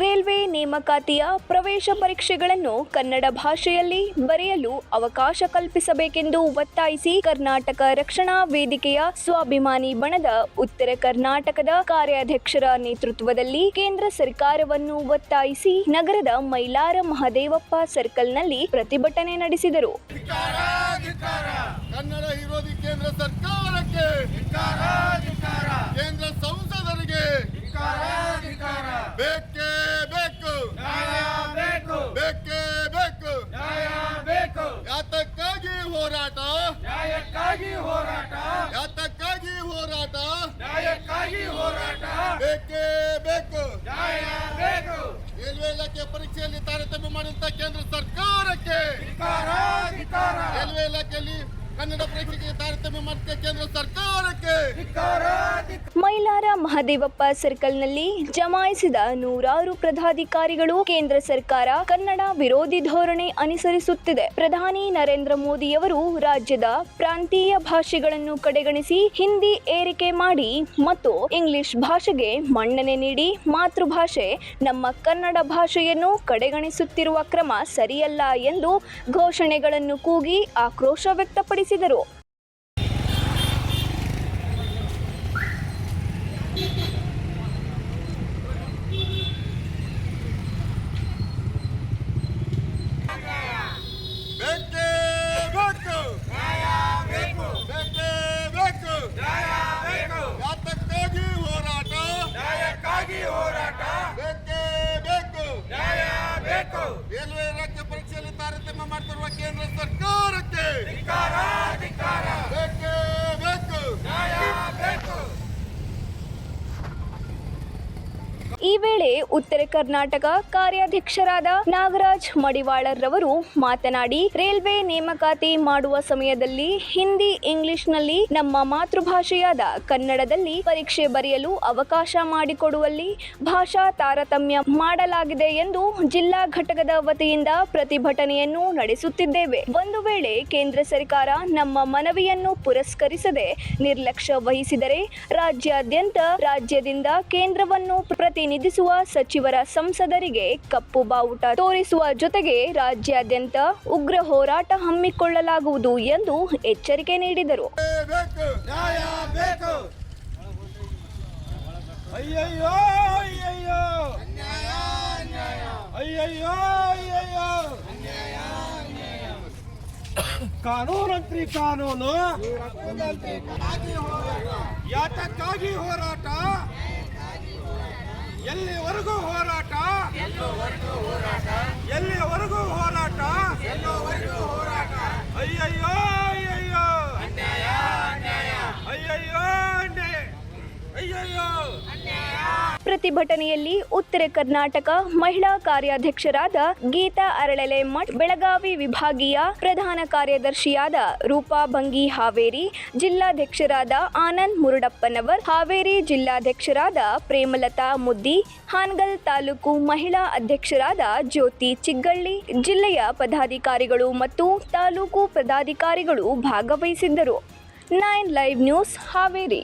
Railway ನೇಮಕಾತಿಯ ಪ್ರವೇಶ ಪರೀಕ್ಷೆಗಳನ್ನು ಕನ್ನಡ ಭಾಷೆಯಲ್ಲಿ ಬರೆಯಲು ಅವಕಾಶ ಕಲ್ಪಿಸಬೇಕೆಂದು ಒತ್ತಾಯಿಸಿ ಕರ್ನಾಟಕ ರಕ್ಷಣಾ ವೇದಿಕೆಯ ಸ್ವಾಭಿಮಾನಿ ಬಣದ ಉತ್ತರ ಕರ್ನಾಟಕದ ಕಾರ್ಯಾಧ್ಯಕ್ಷರ ನೇತೃತ್ವದಲ್ಲಿ ಕೇಂದ್ರ ಸರ್ಕಾರವನ್ನು ಒತ್ತಾಯಿಸಿ ನಗರದ ಮೈಲಾರ ಮಹದೇವಪ್ಪ ಸರ್ಕಲ್ನಲ್ಲಿ ಪ್ರತಿಭಟನೆ ನಡೆಸಿದರು. ಕೇಂದ್ರ ಸರ್ಕಾರಕ್ಕೆ ಕೇಂದ್ರ ಸಂಸದರಿಗೆ ಬೇಕೇ ಬೇಕು ಬೇಕು ಬೇಕೇ ಬೇಕು ನ್ಯಾಯ ಬೇಕು ಯಾತಕ್ಕಾಗಿ ಹೋರಾಟ. ನ್ಯಾಯಕ್ಕಾಗಿ ಹೋರಾಟ. ಯಾತಕ್ಕಾಗಿ ಹೋರಾಟ. ನ್ಯಾಯಕ್ಕಾಗಿ ಹೋರಾಟ. ಬೇಕೇ ಬೇಕು. ನ್ಯಾಯ ಬೇಕು. ರೈಲ್ವೆ ಇಲಾಖೆ ಪರೀಕ್ಷೆಯಲ್ಲಿ ತಾರತಮ್ಯ ಮಾಡಿದಂತ ಕೇಂದ್ರ ಸರ್ಕಾರಕ್ಕೆ. ರೈಲ್ವೆ ಇಲಾಖೆಯಲ್ಲಿ ಕನ್ನಡ ತಾರತಮ್ಯ ಕೇಂದ್ರ ಸರ್ಕಾರಕ್ಕೆ. ಮೈಲಾರ ಮಹದೇವಪ್ಪ ಸರ್ಕಲ್ನಲ್ಲಿ ಜಮಾಯಿಸಿದ ನೂರಾರು ಪ್ರಧಾಧಿಕಾರಿಗಳು ಕೇಂದ್ರ ಸರ್ಕಾರ ಕನ್ನಡ ವಿರೋಧಿ ಧೋರಣೆ ಅನುಸರಿಸುತ್ತಿದೆ. ಪ್ರಧಾನಿ ನರೇಂದ್ರ ಮೋದಿಯವರು ರಾಜ್ಯದ ಪ್ರಾಂತೀಯ ಭಾಷೆಗಳನ್ನು ಕಡೆಗಣಿಸಿ ಹಿಂದಿ ಏರಿಕೆ ಮಾಡಿ ಮತ್ತು ಇಂಗ್ಲಿಷ್ ಭಾಷೆಗೆ ಮನ್ನಣೆ ನೀಡಿ ಮಾತೃಭಾಷೆ ನಮ್ಮ ಕನ್ನಡ ಭಾಷೆಯನ್ನು ಕಡೆಗಣಿಸುತ್ತಿರುವ ಕ್ರಮ ಸರಿಯಲ್ಲ ಎಂದು ಘೋಷಣೆಗಳನ್ನು ಕೂಗಿ ಆಕ್ರೋಶ ವ್ಯಕ್ತಪಡಿಸಿದರು. ಬೇಕೇ ಬೇಕು ಬೇಕೇ ಬೇಕು ಯಾತಕ್ಕಾಗಿ ಹೋರಾಟ? ಬೇಕೇ ಬೇಕು ನ್ಯಾಯ ಬೇಕು. ರೈಲ್ವೆ ಪರೀಕ್ಷೆಯಲ್ಲಿ ತಾರತಮ್ಯ ಮಾಡ್ತಿರುವ ಕೇಂದ್ರ ಸರ್ಕಾರಕ್ಕೆ ಧಿಕ್ಕಾರ ಧಿಕ್ಕಾರ ಬೇಕೇ ಬೇಕು ನ್ಯಾಯ ಬೇಕು ಈ ವೇಳೆ ಉತ್ತರ ಕರ್ನಾಟಕ ಕಾರ್ಯಾಧ್ಯಕ್ಷರಾದ ನಾಗರಾಜ್ ಮಡಿವಾಳರವರು ಮಾತನಾಡಿ, ರೈಲ್ವೆ ನೇಮಕಾತಿ ಮಾಡುವ ಸಮಯದಲ್ಲಿ ಹಿಂದಿ, ಇಂಗ್ಲಿಷ್ನಲ್ಲಿ ನಮ್ಮ ಮಾತೃಭಾಷೆಯಾದ ಕನ್ನಡದಲ್ಲಿ ಪರೀಕ್ಷೆ ಬರೆಯಲು ಅವಕಾಶ ಮಾಡಿಕೊಡುವಲ್ಲಿ ಭಾಷಾ ತಾರತಮ್ಯ ಮಾಡಲಾಗಿದೆ ಎಂದು ಜಿಲ್ಲಾ ಘಟಕದ ವತಿಯಿಂದ ಪ್ರತಿಭಟನೆಯನ್ನು ನಡೆಸುತ್ತಿದ್ದೇವೆ. ಒಂದು ವೇಳೆ ಕೇಂದ್ರ ಸರ್ಕಾರ ನಮ್ಮ ಮನವಿಯನ್ನು ಪುರಸ್ಕರಿಸದೆ ನಿರ್ಲಕ್ಷ್ಯ ವಹಿಸಿದರೆ, ರಾಜ್ಯಾದ್ಯಂತ ರಾಜ್ಯದಿಂದ ಕೇಂದ್ರವನ್ನು ಪ್ರತಿನಿಧಿಸುವ ಸಚಿವರ ಸಂಸದರಿಗೆ ಕಪ್ಪು ಬಾವುಟ ತೋರಿಸುವ ಜೊತೆಗೆ ರಾಜ್ಯಾದ್ಯಂತ ಉಗ್ರ ಹೋರಾಟ ಹಮ್ಮಿಕೊಳ್ಳಲಾಗುವುದು ಎಂದು ಎಚ್ಚರಿಕೆ ನೀಡಿದರು. ಕಾನೂನಂತ್ರಿ ಕಾನೂನು, ಯಾತಕ್ಕಾಗಿ ಹೋರಾಟ? ಎಲ್ಲಿವರೆಗೂ ಪ್ರತಿಭಟನೆಯಲ್ಲಿ ಉತ್ತರ ಕರ್ನಾಟಕ ಮಹಿಳಾ ಕಾರ್ಯಾಧ್ಯಕ್ಷರಾದ ಗೀತಾ ಅರಳೆಲೆ ಮಠ್ ಬೆಳಗಾವಿ ವಿಭಾಗೀಯ ಪ್ರಧಾನ ಕಾರ್ಯದರ್ಶಿಯಾದ ರೂಪಾ ಭಂಗಿ ಹಾವೇರಿ, ಜಿಲ್ಲಾಧ್ಯಕ್ಷರಾದ ಆನಂದ್ ಮುರುಡಪ್ಪನವರ್, ಹಾವೇರಿ ಜಿಲ್ಲಾಧ್ಯಕ್ಷರಾದ ಪ್ರೇಮಲತಾ ಮುದ್ದಿ, ಹಾನಗಲ್ ತಾಲೂಕು ಮಹಿಳಾ ಅಧ್ಯಕ್ಷರಾದ ಜ್ಯೋತಿ ಚಿಗ್ಗಳ್ಳಿ, ಜಿಲ್ಲೆಯ ಪದಾಧಿಕಾರಿಗಳು ಮತ್ತು ತಾಲೂಕು ಪದಾಧಿಕಾರಿಗಳು ಭಾಗವಹಿಸಿದ್ದರು. Nine live news Haveri.